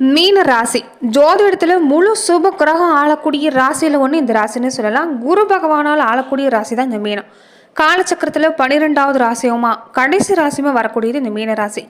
மீன ராசி. ஜோதிடத்தில் முழு சுப கிரகம் ஆளக்கூடிய ராசியில் ஒன்று இந்த ராசின்னு சொல்லலாம். குரு பகவானால் ஆளக்கூடிய ராசி தான் இந்த மீனம். காலச்சக்கரத்தில் பன்னிரெண்டாவது ராசியுமா? கடைசி ராசியுமா வரக்கூடியது இந்த மீன ராசி.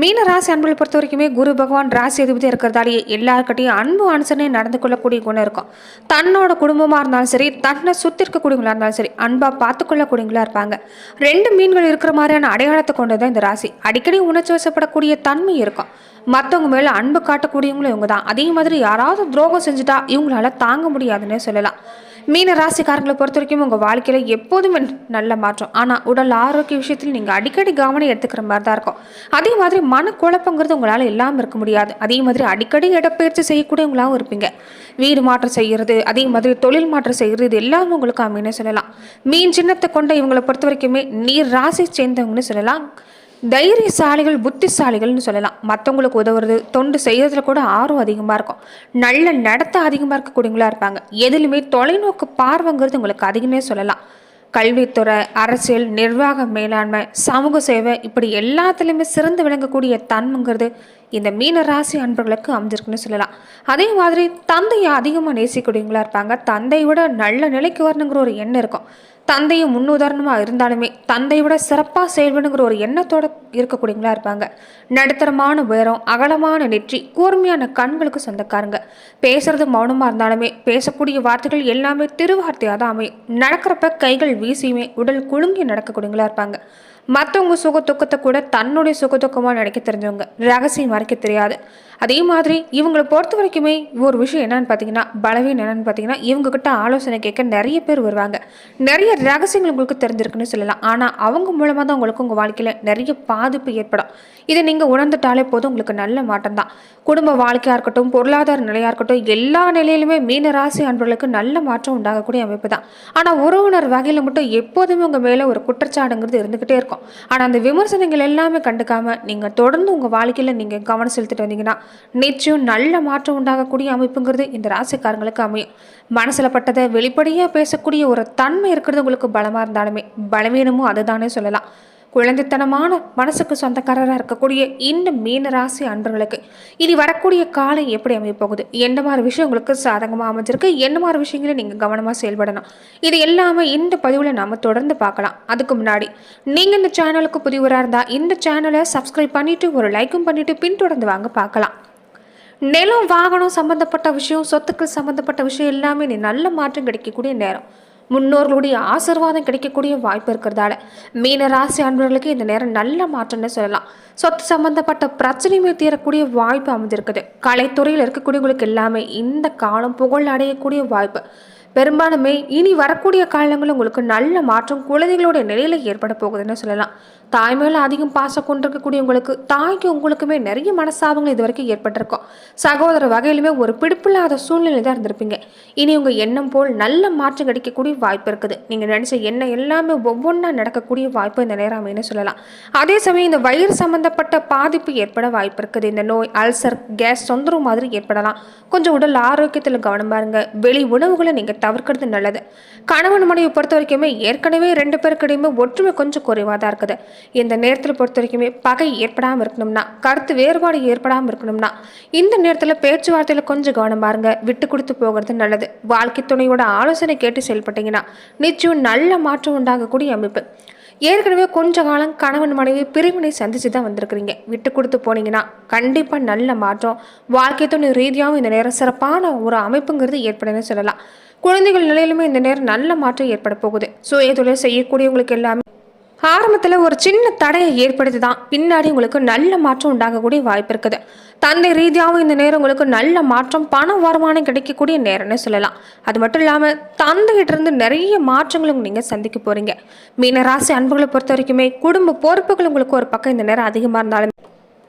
மீன ராசி அன்புகளை பொறுத்த வரைக்குமே குரு பகவான் ராசி அதிபதி இருக்கிறதாலேயே எல்லாருக்கிட்டையும் அன்பு அனுசரணை நடந்து கொள்ளக்கூடிய குணம் இருக்கும். தன்னோட குடும்பமாக இருந்தாலும் சரி தன்னை சுற்றி இருக்கக்கூடியவங்களா இருந்தாலும் சரி அன்பாக பார்த்துக்கொள்ளக்கூடியவங்களா இருப்பாங்க. ரெண்டு மீன்கள் இருக்கிற மாதிரியான அடையாளத்தை கொண்டது தான் இந்த ராசி. அடிக்கடி உணர்ச்சி வசப்படக்கூடிய தன்மை இருக்கும். மற்றவங்க மேலே அன்பு காட்டக்கூடியவங்களும் இவங்க தான் அதே மாதிரி யாராவது துரோகம் செஞ்சுட்டா இவங்களால தாங்க முடியாதுன்னே சொல்லலாம். மீன ராசிக்காரங்களை பொறுத்த வரைக்கும் உங்கள் வாழ்க்கையில் எப்போதுமே நல்ல மாற்றம். ஆனால் உடல் ஆரோக்கிய விஷயத்தில் நீங்கள் அடிக்கடி கவனம் எடுத்துக்கிற மாதிரி தான் இருக்கும். அதே மாதிரி மனக்குழப்பங்கிறது உங்களால் இல்லாமல் இருக்க முடியாது. அதே மாதிரி அடிக்கடி இடப்பெயர்ச்சி செய்யக்கூடியவங்களாகவும் இருப்பீங்க. வீடு மாற்றம் செய்கிறது அதே மாதிரி தொழில் மாற்றம் செய்கிறது இது எல்லாமே உங்களுக்கு அமைன்னு சொல்லலாம். மீன் சின்னத்தை கொண்ட இவங்களை பொறுத்த வரைக்குமே நீர் ராசி சேர்ந்தவங்கன்னு சொல்லலாம். தைரியசாலிகள் புத்திசாலிகள்னு சொல்லலாம். மற்றவங்களுக்கு உதவுறது தொண்டு செய்கிறதுல கூட ஆர்வம் அதிகமாக இருக்கும். நல்ல நடத்த அதிகமாக இருக்கக்கூடியவங்களா இருப்பாங்க. எதுலையுமே தொலைநோக்கு பார்வைங்கிறது உங்களுக்கு அதிகமே சொல்லலாம். கல்வித்துறை அரசியல் நிர்வாக மேலாண்மை சமூக சேவை இப்படி எல்லாத்துலேயுமே சிறந்து விளங்கக்கூடிய தன்மைங்கிறது இந்த மீன ராசி அன்பர்களுக்கு அமைஞ்சிருக்குன்னு சொல்லலாம். அதே மாதிரி தந்தையை அதிகமாக நேசிக்கூடியவங்களா இருப்பாங்க. தந்தையை விட நல்ல நிலைக்கு வரணுங்கிற ஒரு எண்ணம் இருக்கும். தந்தையும் முன்னுதாரணமாக இருந்தாலுமே தந்தையை விட சிறப்பாக செயல்படுங்கிற ஒரு எண்ணத்தோடு இருக்கக்கூடியவங்களா இருப்பாங்க. நடுத்தரமான உயரம் அகலமான நெற்றி கூர்மையான கண்களுக்கு சொந்தக்காரங்க. பேசுறது மௌனமாக இருந்தாலுமே பேசக்கூடிய வார்த்தைகள் எல்லாமே திருவார்த்தையாக தான் அமையும். நடக்கிறப்ப கைகள் வீசியுமே உடல் குலுங்கி நடக்கக்கூடியவங்களா இருப்பாங்க. மற்றவங்க சுக துக்கத்தை கூட தன்னுடைய சுக துக்கமாக நினைக்க தெரிஞ்சவங்க. ரகசியம் மறைக்க தெரியாது. அதே மாதிரி இவங்களை பொறுத்த வரைக்குமே ஒரு விஷயம் என்னன்னு பார்த்தீங்கன்னா பலவீனம் என்னன்னு பார்த்தீங்கன்னா இவங்கக்கிட்ட ஆலோசனை கேட்க நிறைய பேர் வருவாங்க. நிறைய ரகசியங்கள் உங்களுக்கு தெரிஞ்சிருக்குன்னு சொல்லலாம். ஆனால் அவங்க மூலமாக தான் உங்களுக்கு உங்கள் வாழ்க்கையில் நிறைய பாதிப்பு ஏற்படும். இதை நீங்கள் உணர்ந்துட்டாலே போதும் உங்களுக்கு நல்ல மாற்றம் தான். குடும்ப வாழ்க்கையாக இருக்கட்டும் பொருளாதார நிலையாக இருக்கட்டும் எல்லா நிலையிலுமே மீன ராசி அன்பர்களுக்கு நல்ல மாற்றம் உண்டாகக்கூடிய அமைப்பு தான். ஆனால் உறவினர் வகையில் மட்டும் எப்போதுமே உங்கள் மேலே ஒரு குற்றச்சாட்டுங்கிறது இருந்துக்கிட்டே இருக்கும். ஆனால் அந்த விமர்சனங்கள் எல்லாமே கண்டுக்காமல் நீங்கள் தொடர்ந்து உங்கள் வாழ்க்கையில் நீங்கள் கவனம் செலுத்திட்டு வந்தீங்கன்னா நிச்சயம் நல்ல மாற்றம் உண்டாகக்கூடிய அமைப்புங்கிறது இந்த ராசிக்காரங்களுக்கு அமையும் மனசில் பட்டதை வெளிப்படையாக பேசக்கூடிய ஒரு தன்மை இருக்கிறது உங்களுக்கு பலமாக இருந்தாலுமே. பலவீனமும் அதுதானே சொல்லலாம். குழந்தைத்தனமான மனசுக்கு சொந்தக்காரராக இருக்கக்கூடிய இந்த மீன ராசி அன்பர்களுக்கு இனி வரக்கூடிய காலம் எப்படி அமையப்போகுது? போகுது மாதிரி விஷயம் உங்களுக்கு சாதகமாக அமைஞ்சிருக்கு? என்ன மாதிரி விஷயங்களை நீங்கள் கவனமாக செயல்படணும்? இது எல்லாமே இந்த பதிவில் நாம் தொடர்ந்து பார்க்கலாம். அதுக்கு முன்னாடி நீங்கள் இந்த சேனலுக்கு புதியவராக இருந்தால் இந்த சேனலை சப்ஸ்கிரைப் பண்ணிவிட்டு ஒரு லைக்கும் பண்ணிவிட்டு பின்தொடர்ந்து வாங்க பார்க்கலாம். நிலம் வாகனம் சம்மந்தப்பட்ட விஷயம் சொத்துக்கள் சம்மந்தப்பட்ட விஷயம் எல்லாமே நீ நல்ல மாற்றம் கிடைக்கக்கூடிய நேரம். முன்னோர்களுடைய ஆசிர்வாதம் கிடைக்கக்கூடிய வாய்ப்பு இருக்கிறதால மீன ராசி அன்பர்களுக்கு இந்த நேரம் நல்ல மாற்றம்னு சொல்லலாம். சொத்து சம்பந்தப்பட்ட பிரச்சனையுமே தீரக்கூடிய வாய்ப்பு அமைஞ்சிருக்குது கலைத்துறையில் இருக்கக்கூடியவங்களுக்கு எல்லாமே இந்த காலம் புகழ் அடையக்கூடிய வாய்ப்பு. பெரும்பாலுமே இனி வரக்கூடிய காலங்களில் உங்களுக்கு நல்ல மாற்றம் குழந்தைகளோட நிலையில ஏற்பட போகுதுன்னு சொல்லலாம். தாய் மேலே அதிகம் பாசம் கொண்டிருக்கக்கூடிய உங்களுக்கு தாய்க்கு உங்களுக்குமே நிறைய மனசாபங்கள் இது வரைக்கும் ஏற்பட்டிருக்கும். சகோதர வகையிலுமே ஒரு பிடிப்பில்லாத சூழ்நிலை தான் இருந்திருப்பீங்க. இனி உங்கள் எண்ணம் போல் நல்ல மாற்றம் கிடைக்கக்கூடிய வாய்ப்பு இருக்குது. நீங்கள் நினச்ச எண்ணம் எல்லாமே ஒவ்வொன்றா நடக்கக்கூடிய வாய்ப்பு இந்த நேரம் அமைன்னு சொல்லலாம். அதே சமயம் இந்த வயிறு சம்பந்தப்பட்ட பாதிப்பு ஏற்பட வாய்ப்பு இருக்குது. இந்த நோய் அல்சர் கேஸ் தொந்தரவு மாதிரி ஏற்படலாம். கொஞ்சம் உடல் ஆரோக்கியத்தில் கவனம் பாருங்க வெளி உணவுகளை நீங்கள் தவிர்க்கிறது நல்லது. கணவன் மனைவி பொறுத்த வரைக்குமே ஏற்கனவே ரெண்டு பேருக்கிடையுமே ஒற்றுமை கொஞ்சம் குறைவாக தான் இருக்குது. இந்த நேரத்தில் பொறுத்த வரைக்குமே பகை ஏற்படாமல் இருக்கணும்னா கருத்து வேறுபாடு ஏற்படாமல் இருக்கணும்னா இந்த நேரத்தில் பேச்சுவார்த்தையில் கொஞ்சம் கவனம் பாருங்க. விட்டு கொடுத்து போகிறது நல்லது. வாழ்க்கை துணையோட ஆலோசனை கேட்டு செயல்பட்டீங்கன்னா நிச்சயம் நல்ல மாற்றம் உண்டாகக்கூடிய அமைப்பு. ஏற்கனவே கொஞ்ச காலம் கணவன் மனைவி பிரிவினை சந்திச்சு தான் வந்திருக்கிறீங்க. விட்டு கொடுத்து போனீங்கன்னா கண்டிப்பாக நல்ல மாற்றம். வாழ்க்கை துணை ரீதியாகவும் இந்த நேரம் சிறப்பான ஒரு அமைப்புங்கிறது ஏற்படுன்னு சொல்லலாம். குழந்தைகள் நிலையிலுமே இந்த நேரம் நல்ல மாற்றம் ஏற்பட போகுது. சுய தொழில் செய்யக்கூடியவங்களுக்கு எல்லாமே ஆரம்பத்தில் ஒரு சின்ன தடையை ஏற்படுத்தி தான் பின்னாடி உங்களுக்கு நல்ல மாற்றம் உண்டாகக்கூடிய வாய்ப்பு இருக்குது. தந்தை ரீதியாகவும் இந்த நேரம் உங்களுக்கு நல்ல மாற்றம் பண வருமானம் கிடைக்கக்கூடிய நேரம்னு சொல்லலாம். அது மட்டும் இல்லாமல் தந்தைகிட்டிருந்து நிறைய மாற்றங்களும் நீங்கள் சந்திக்க போகிறீங்க மீனராசி அன்புகளை பொறுத்த வரைக்குமே குடும்ப பொறுப்புகள் உங்களுக்கு ஒரு பக்கம் இந்த நேரம் அதிகமாக இருந்தாலும்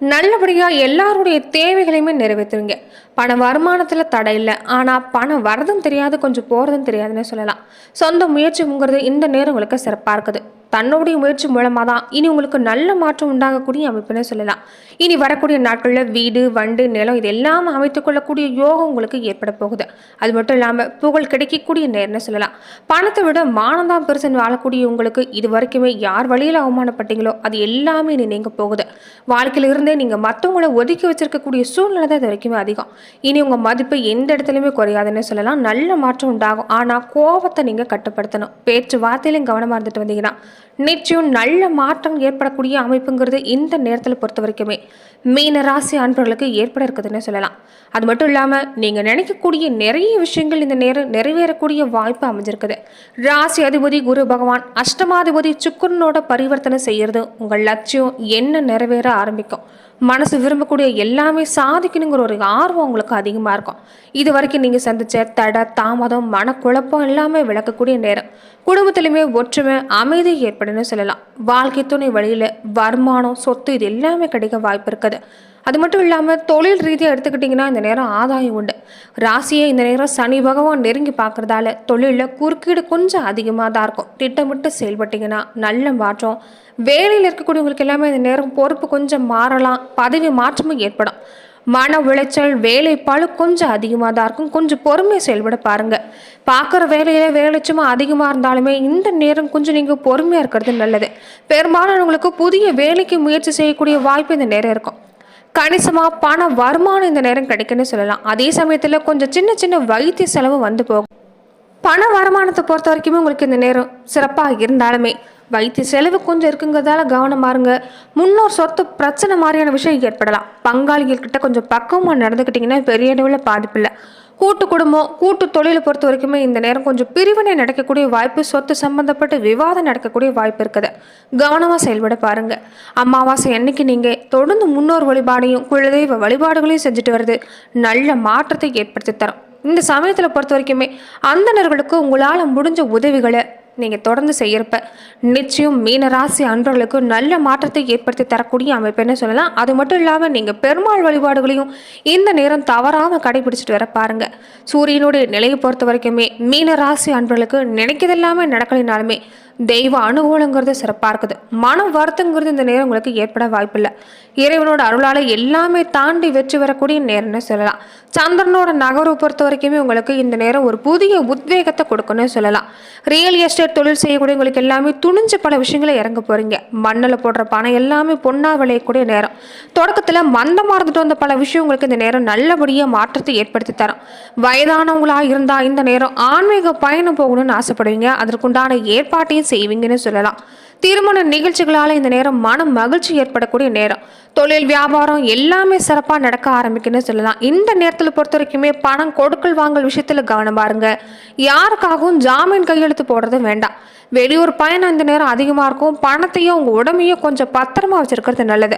நல்லபடியாக எல்லாருடைய தேவைகளையுமே நிறைவேற்றுவீங்க. பண வருமானத்தில் தடை இல்லை. ஆனால் பணம் வரதும் தெரியாது கொஞ்சம் போகிறதும் தெரியாதுன்னு சொல்லலாம். சொந்த முயற்சிங்கிறது இந்த நேரம் உங்களுக்கு சிறப்பாக இருக்குது. தன்னுடைய முயற்சி மூலமாக தான் இனி உங்களுக்கு நல்ல மாற்றம் உண்டாகக்கூடிய அமைப்புன்னு சொல்லலாம். இனி வரக்கூடிய நாட்களில் வீடு வண்டு நிலம் இது எல்லாம் அமைத்துக் கொள்ளக்கூடிய யோகம் உங்களுக்கு ஏற்பட போகுது. அது மட்டும் இல்லாமல் புகழ் கிடைக்கக்கூடிய நேரம்னு சொல்லலாம். பணத்தை விட மானந்தான் பெருசன் வாழக்கூடிய உங்களுக்கு இது வரைக்குமே யார் வழியில் அவமானப்பட்டீங்களோ அது எல்லாமே இனி நீங்க போகுது. வாழ்க்கையிலிருந்தே நீங்கள் மற்றவங்களை ஒதுக்கி வச்சிருக்கக்கூடிய சூழ்நிலை தான் இது வரைக்குமே அதிகம். இனி உங்கள் மதிப்பு எந்த இடத்துலையுமே குறையாதுன்னு சொல்லலாம். நல்ல மாற்றம் உண்டாகும். ஆனால் கோபத்தை நீங்கள் கட்டுப்படுத்தணும். பேச்சு வார்த்தையிலும் கவனமாக இருந்துட்டு வந்தீங்கன்னா நிச்சயம் நல்ல மாற்றம் ஏற்படக்கூடிய அமைப்புங்கிறது இந்த நேரத்தில் பொறுத்த வரைக்குமே. மீன ராசி அன்பர்களுக்கு ஏற்பட இருக்குதுன்னு சொல்லலாம். அது மட்டும் இல்லாமல் நீங்கள் நினைக்கக்கூடிய நிறைய விஷயங்கள் இந்த நேரம் நிறைவேறக்கூடிய வாய்ப்பு அமைஞ்சிருக்குது. ராசி அதிபதி குரு பகவான் அஷ்டமாதிபதி சுக்கரனோட பரிவர்த்தனை செய்கிறது உங்கள் லட்சியம் என்ன நிறைவேற ஆரம்பிக்கும். மனசு விரும்பக்கூடிய எல்லாமே சாதிக்கணுங்கிற ஒரு ஆர்வம் உங்களுக்கு அதிகமாக இருக்கும். இது வரைக்கும் நீங்கள் சந்தித்த தடை தாமதம் மனக்குழப்பம் எல்லாமே விளக்கக்கூடிய நேரம். குடும்பத்திலுமே ஒற்றுமை அமைதி ஏற்படுன்னு சொல்லலாம். வாழ்க்கை துணை வழியில் வருமானம் சொத்து இது எல்லாமே கிடைக்க வாய்ப்பு இருக்குது. அது மட்டும் இல்லாமல் தொழில் ரீதியாக எடுத்துக்கிட்டிங்கன்னா இந்த நேரம் ஆதாயம் உண்டு. ராசியை இந்த நேரம் சனி பகவான் நெருங்கி பார்க்குறதால தொழிலில் குறுக்கீடு கொஞ்சம் அதிகமாக தான் இருக்கும். திட்டமிட்டு செயல்பட்டிங்கன்னா நல்ல மாற்றம். வேலையில் இருக்கக்கூடியவங்களுக்கு எல்லாமே இந்த நேரம் பொறுப்பு கொஞ்சம் மாறலாம். பதவி மாற்றமும் ஏற்படும். மன உளைச்சல் வேலை பழு கொஞ்சம் அதிகமாக தான் இருக்கும். கொஞ்சம் பொறுமையை செயல்பட பாருங்க. பார்க்குற வேலையில வேலைச்சுமா அதிகமாக இருந்தாலுமே இந்த நேரம் கொஞ்சம் நீங்கள் பொறுமையாக இருக்கிறது நல்லது. பெரும்பாலானவங்களுக்கு புதிய வேலைக்கு முயற்சி செய்யக்கூடிய வாய்ப்பு இந்த நேரம் இருக்கும். கணிசமாக பண வருமானம் இந்த நேரம் கிடைக்குன்னு சொல்லலாம். அதே சமயத்தில் கொஞ்சம் சின்ன சின்ன வைத்திய செலவு வந்து போகும். பண வருமானத்தை பொறுத்த வரைக்குமே உங்களுக்கு இந்த நேரம் சிறப்பாக இருந்தாலுமே வைத்திய செலவு கொஞ்சம் இருக்குங்கிறதால கவனமாக இருங்க. முன்னோர் சொத்து பிரச்சனை மாதிரியான விஷயம் ஏற்படலாம். பங்காளிகள்கிட்ட கொஞ்சம் பக்குவமாக நடந்துக்கிட்டிங்கன்னா பெரிய அளவில் பாதிப்பு இல்லை. கூட்டு குடும்பம் கூட்டு தொழிலை பொறுத்த வரைக்குமே இந்த நேரம் கொஞ்சம் பிரிவினை நடக்கக்கூடிய வாய்ப்பு சொத்து சம்பந்தப்பட்டு விவாதம் நடக்கக்கூடிய வாய்ப்பு இருக்குது. கவனமாக செயல்பட பாருங்க. அமாவாசை அன்னைக்கு நீங்கள் தொடர்ந்து முன்னோர் வழிபாடையும் குலதெய்வ வழிபாடுகளையும் செஞ்சுட்டு வருது நல்ல மாற்றத்தை ஏற்படுத்தி தரும். இந்த சமயத்தில் பொறுத்த வரைக்குமே அந்தணர்களுக்கு உங்களால் முடிஞ்ச உதவிகளை நீங்கள் தொடர்ந்து செய்யறப்ப நிச்சயம் மீனராசி அன்பர்களுக்கு நல்ல மாற்றத்தை ஏற்படுத்தி தரக்கூடிய அமைப்புன்னு சொல்லலாம் அது மட்டும் இல்லாமல் நீங்கள் பெருமாள் வழிபாடுகளையும் இந்த நேரம் தவறாமல் கடைபிடிச்சிட்டு வர பாருங்க. சூரியனுடைய நிலையை பொறுத்த வரைக்குமே மீனராசி அன்பர்களுக்கு நினைக்கிறதெல்லாமே நடக்கலைனாலுமே தெய்வ அனுகூலங்கிறது சிறப்பாக இருக்குது. மன வருத்தங்கிறது இந்த நேரம் உங்களுக்கு ஏற்பட வாய்ப்பில்லை. இறைவனோட அருளால் எல்லாமே தாண்டி வெற்றி வரக்கூடிய நேரம்னு சொல்லலாம். சந்திரனோட நகரை பொறுத்த வரைக்குமே உங்களுக்கு இந்த நேரம் ஒரு புதிய உத்வேகத்தை கொடுக்குன்னு சொல்லலாம். ரியல் எஸ்டேட் தொழில் செய்யக்கூடியவங்களுக்கு எல்லாமே துணிஞ்சு பல விஷயங்களை இறங்க போகிறீங்க மண்ணில் போடுற பணம் எல்லாமே பொண்ணாக விளையக்கூடிய நேரம். தொடக்கத்தில் மந்தமாக இருந்துட்டு வந்த பல விஷயம் உங்களுக்கு இந்த நேரம் நல்லபடியாக மாற்றத்தை ஏற்படுத்தி தரும். வயதானவங்களாக இருந்தால் இந்த நேரம் ஆன்மீக பயணம் போகணும்னு ஆசைப்படுவீங்க. அதற்குண்டான ஏற்பாட்டையும் செய்வீங்கன்னு சொல்லலாம். திருமண நிகழ்ச்சிகளால் இந்த நேரம் மன மகிழ்ச்சி ஏற்படக்கூடிய நேரம். தொழில் வியாபாரம் எல்லாமே சிறப்பாக நடக்க ஆரம்பிக்குன்னு சொல்லலாம். இந்த நேரத்தில் பொறுத்த வரைக்குமே பணம் கொடுக்கல் வாங்கல் விஷயத்தில் கவனம் பாருங்க. யாருக்காகவும் ஜாமீன் கையெழுத்து போடுறது வேண்டாம். வெளியூர் பயணம் இந்த நேரம் அதிகமாக இருக்கும். பணத்தையும் உங்கள் உடம்பையும் கொஞ்சம் பத்திரமா வச்சுருக்கிறது நல்லது.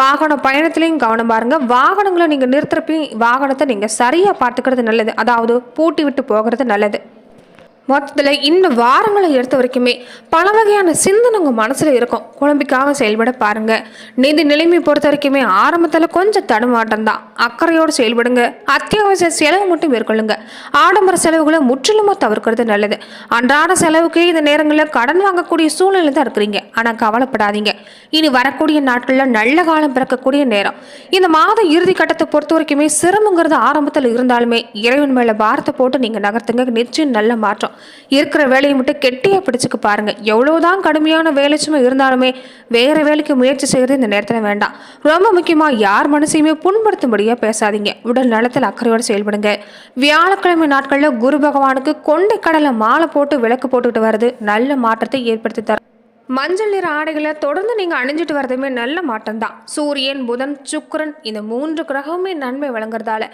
வாகன பயணத்துலையும் கவனம் பாருங்க. வாகனங்களை நீங்கள் நிறுத்துறப்பையும் வாகனத்தை நீங்கள் சரியாக பார்த்துக்கிறது நல்லது. அதாவது பூட்டி விட்டு போகிறது நல்லது. மொத்தத்தில் இந்த வாரங்களை எடுத்த வரைக்குமே பல வகையான சிந்தனை உங்கள் மனசில் இருக்கும். குழம்பிக்காக செயல்பட பாருங்கள் நிதி நிலைமை பொறுத்த வரைக்குமே ஆரம்பத்தில் கொஞ்சம் தடுமாட்டம் தான். அக்கறையோடு செயல்படுங்க. அத்தியாவசிய செலவு மட்டும் மேற்கொள்ளுங்க. ஆடம்பர செலவுகளை முற்றிலுமாக தவிர்க்கிறது நல்லது. அன்றாட செலவுக்கு இந்த நேரங்களில் கடன் வாங்கக்கூடிய சூழ்நிலை தான் இருக்கிறீங்க. ஆனால் கவலைப்படாதீங்க. இனி வரக்கூடிய நாட்களில் நல்ல காலம் பிறக்கக்கூடிய நேரம். இந்த மாத இறுதி கட்டத்தை பொறுத்த வரைக்குமே சிரமங்கிறது ஆரம்பத்தில் இருந்தாலுமே இறைவன் மேலே பாரத்தை போட்டு நீங்கள் நகர்த்துங்க. நிச்சயம் நல்ல மாற்றம். இருக்கிற வேலையை மட்டும் கெட்டியாக பிடிச்சிக்க பாருங்கள் எவ்வளோதான் கடுமையான வேலை சுமை இருந்தாலுமே வேறு வேலைக்கு முயற்சி செய்கிறது இந்த நேரத்தில் வேண்டாம். ரொம்ப முக்கியமாக யார் மனசையுமே புண்படுத்தும்படியாக பேசாதீங்க. உடல் நலத்தில் அக்கறையோடு செயல்படுங்க. வியாழக்கிழமை நாட்களில் குரு பகவானுக்கு கொண்டை கடலை மாலை போட்டு விளக்கு போட்டுக்கிட்டு வர்றது நல்ல மாற்றத்தை ஏற்படுத்தி தரும். மஞ்சள் நிற ஆடைகளை தொடர்ந்து நீங்கள் அணிஞ்சிட்டு வரதுமே நல்ல மாற்றம் தான் சூரியன் புதன் சுக்கரன் இந்த மூன்று கிரகமுமே நன்மை வழங்குறதால.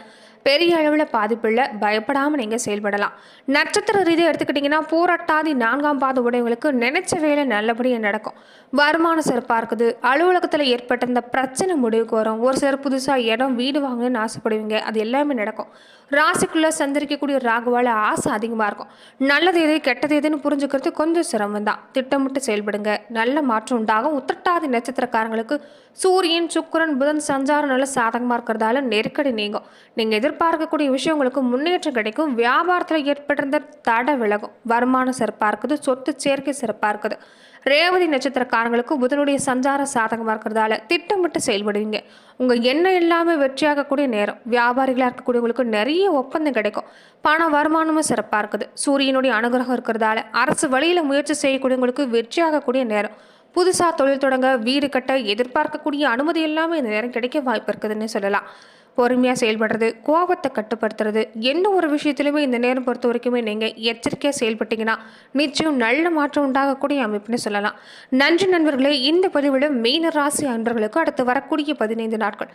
பெரிய அளவில் பாதிப்பில்லை பயப்படாமல் நீங்கள் செயல்படலாம். நட்சத்திர ரீதியாக எடுத்துக்கிட்டிங்கன்னா பூரட்டாதி நான்காம் பாத உடையவங்களுக்கு நினைச்ச வேலை நல்லபடியாக நடக்கும். வருமானம் சிறப்பாக இருக்குது. அலுவலகத்தில் ஏற்பட்ட இந்த பிரச்சனை முடிவுக்கு வரும். ஒரு சிலர் புதுசாக இடம் வீடு வாங்கணும்னு ஆசைப்படுவீங்க. அது எல்லாமே நடக்கும். ராசிக்குள்ளே சந்திரிக்கக்கூடிய ராகுவால் ஆசை அதிகமாக இருக்கும். நல்லது எது கெட்டது எதுன்னு புரிஞ்சுக்கிறது கொஞ்சம் சிரமம் தான். திட்டமிட்டு செயல்படுங்க. நல்ல மாற்றம் உண்டாகும். உத்திரட்டாதி நட்சத்திரக்காரங்களுக்கு சூரியன் சுக்கரன் புதன் சஞ்சாரம் நல்ல சாதகமாக இருக்கிறதால நெருக்கடி நீங்கும். நீங்கள் எதிர்பார்க்கக்கூடிய விஷயங்களுக்கு முன்னேற்றம் கிடைக்கும். வியாபாரத்தில் ஏற்பட்டிருந்த தடை விலகும். வருமானம் சிறப்பாக இருக்குது சொத்து சேர்க்கை சிறப்பாக இருக்குது ரேவதி நட்சத்திரக்காரங்களுக்கு புதனுடைய சஞ்சார சாதகமாக இருக்கிறதால திட்டமிட்டு செயல்படுவீங்க. உங்கள் எண்ணம் இல்லாமல் வெற்றியாகக்கூடிய நேரம். வியாபாரிகளாக இருக்கக்கூடியவங்களுக்கு நிறைய ஒப்பந்தம் கிடைக்கும். பண வருமானமும் சிறப்பாக இருக்குது சூரியனுடைய அனுகிரகம் இருக்கிறதால அரசு வழியில் முயற்சி செய்யக்கூடியவங்களுக்கு வெற்றியாகக்கூடிய நேரம். புதுசாக தொழில் தொடங்க வீடு கட்ட எதிர்பார்க்கக்கூடிய அனுமதி எல்லாமே இந்த நேரம் கிடைக்க வாய்ப்பு இருக்குதுன்னு சொல்லலாம். பொறுமையாக செயல்படுறது கோபத்தை கட்டுப்படுத்துறது எந்த ஒரு விஷயத்துலையுமே இந்த நேரம் பொறுத்த வரைக்குமே நீங்கள் எச்சரிக்கையாக செயல்பட்டீங்கன்னா நிச்சயம் நல்ல மாற்றம் உண்டாகக்கூடிய அமைப்புன்னு சொல்லலாம். நன்றி நண்பர்களே இந்த பதிவில் மீன ராசி அன்பர்களுக்கு அடுத்து வரக்கூடிய பதினைந்து நாட்கள்.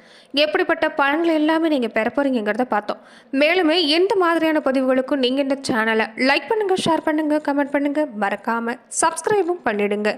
எப்படிப்பட்ட பலன்கள் எல்லாமே நீங்கள் பெற போகிறீங்கிறத பார்த்தோம். மேலுமே எந்த மாதிரியான பதிவுகளுக்கும் நீங்கள் இந்த சேனலை லைக் பண்ணுங்கள் ஷேர் பண்ணுங்கள் கமெண்ட் பண்ணுங்கள் மறக்காமல் சப்ஸ்கிரைபும் பண்ணிடுங்க.